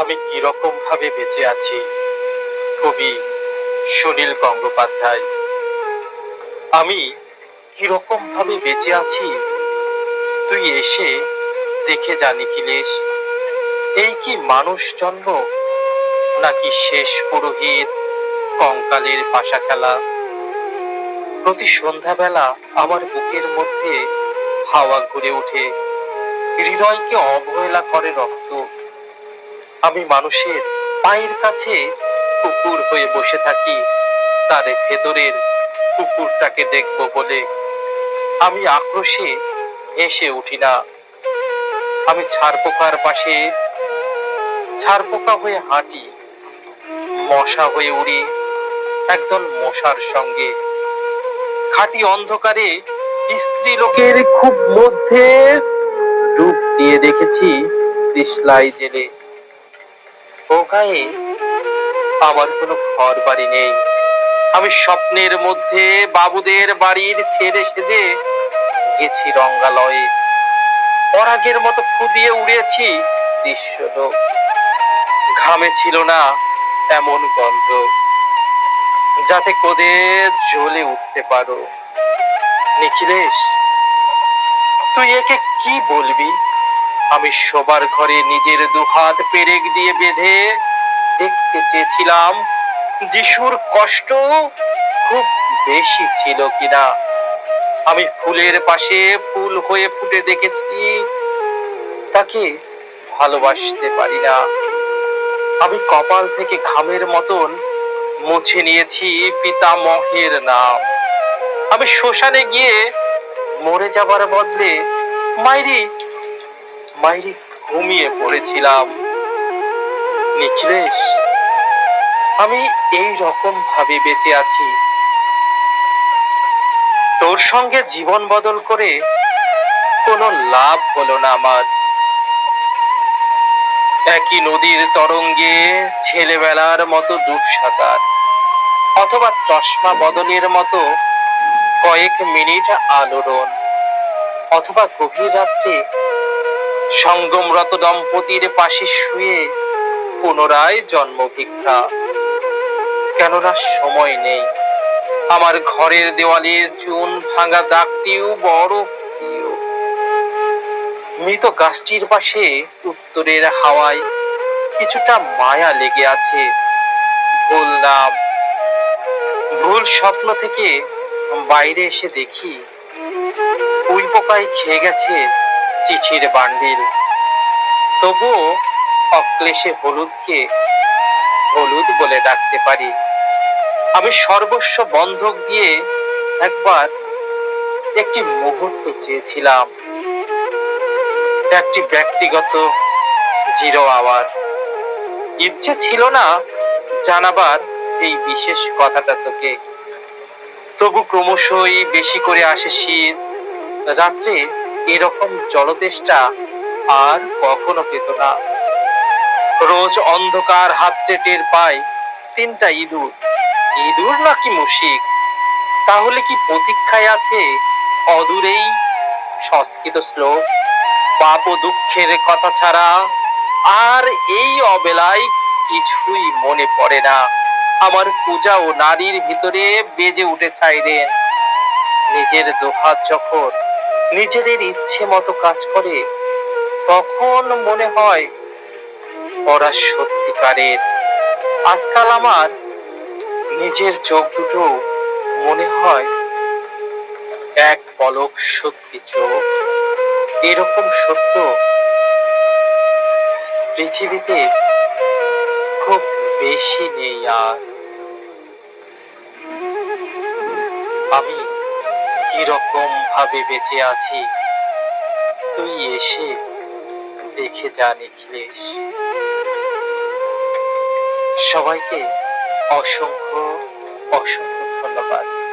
আমি কীরকম ভাবে বেঁচে আছি? কবি সুনীল গঙ্গোপাধ্যায়, আমি কীরকম ভাবে বেঁচে আছি? তুই এসে দেখে জানি নিখিলেশ এই কি মানুষ জন্ম, নাকি শেষ পুরোহিত কঙ্কালের পাশা খেলা? প্রতি সন্ধ্যাবেলা আমার বুকের মধ্যে হাওয়া ঘুরে ওঠে, হৃদয়কে অবহেলা করে রক্ত। আমি মানুষের পায়ের কাছে কুকুর হয়ে বসে থাকি। তার ভেতরের কুকুরটাকে দেখব বলে আমি আক্রোশে এসে উঠি না। আমি ছারপোকার পাশে, ছারপোকা হয়ে হাঁটি, মশা হয়ে উড়ি একদল মশার সঙ্গে। খাঁটি অন্ধকারে স্ত্রী লোকের খুব মধ্যে ডুব দিয়ে দেখেছি জেলে। ও গায়ে আমার কোনো ঘর বাড়ি নেই। আমি স্বপ্নের মধ্যে বাবুদের বাড়ির ছেড়ে সেজে গেছি রঙ্গালয়ে। পরাগের মতো ফুদিয়ে উড়েছি দৃশ্যলোক ঘামে ছিল না এমন গন্ধ। যাতে কোদে জ্বলে উঠতে পারো। নিখিলেশ, তুই একে কি বলবি? আমি সবার ঘরে নিজের দুহাত পেরেক দিয়ে বেঁধে দেখতে চেয়েছিলাম যিশুর কষ্ট খুব বেশি ছিল কিনা। আমি ফুলের পাশে ফুল হয়ে ফুটে দেখেছি, তাকে ভালোবাসতে পারি না। আমি কপাল থেকে ঘামের মতন মুছে নিয়েছি পিতামহের নাম। আমি শ্মশানে গিয়ে মরে যাবার বদলে মাইরি মাইরি ঘুমিয়ে পড়েছিলাম। নিখিলেশ, আমি এই রকম ভাবে বেঁচে আছি। তোর সঙ্গে জীবন বদল করে কোনো লাভ হলো না আমার। একই নদীর তরঙ্গে ছেলেবেলার মতো ডুব সাঁতার, অথবা চশমা বদলের মতো কয়েক মিনিট আলোড়ন, অথবা গভীর রাত্রে সঙ্গমরত দম্পতির পাশে শুয়ে পুনরায় জন্ম ভিক্ষা। কেননা সময় নেই। আমার ঘরের দেওয়ালের চুন ভাঙা দাগটিও বড় প্রিয়। মৃত গাছটির পাশে উত্তরের হাওয়ায় কিছুটা মায়া লেগে আছে। ভুল নাম। ভুল স্বপ্ন থেকে বাইরে এসে দেখি উই পোকায় খেয়ে গেছে চিঠির বান্ডিল। তবুও অক্লেশে হলুদকে হলুদ বলে ডাকতে পারি। আমি সর্বস্ব বন্ধক দিয়ে একবার একটি মুহূর্ত চেয়েছিলাম। একটি ব্যক্তিগত জিরো আওয়ার ইচ্ছে ছিল না জানাবার এই বিশেষ কথাটা তোকে। তবু ক্রমশই বেশি করে আসে শীত। রাত্রে এরকম জলতেষ্টা আর কখনো পেত না। রোজ অন্ধকার হাতড়ে টের পাই তিনটা ইঁদুর। ইঁদুর নাকি মুশিক? তাহলে কি প্রতীক্ষায় আছে অদূরেই সংস্কৃত শ্লোক? পাপ ও দুঃখের কথা ছাড়া আর এই অবেলায় কিছুই মনে পড়ে না। আমার পূজা ও নারীর ভিতরে বেজে উঠে ছাইরেন নিজের দোহাত যখন নিজেদের ইচ্ছে মতো কাজ করে, তখন মনে হয় ওরা সত্যিকারের। আজকাল আমার নিজের চোখ দুটো মনে হয় এক পলক সত্যি চোখ। এরকম সত্য পৃথিবীতে খুব বেশি নেই আর। আমি কীরকম ভাবে বেঁচে আছি? তুই এসে দেখে যা নিখিলেশ। সবাইকে অসংখ্য অসংখ্য ধন্যবাদ।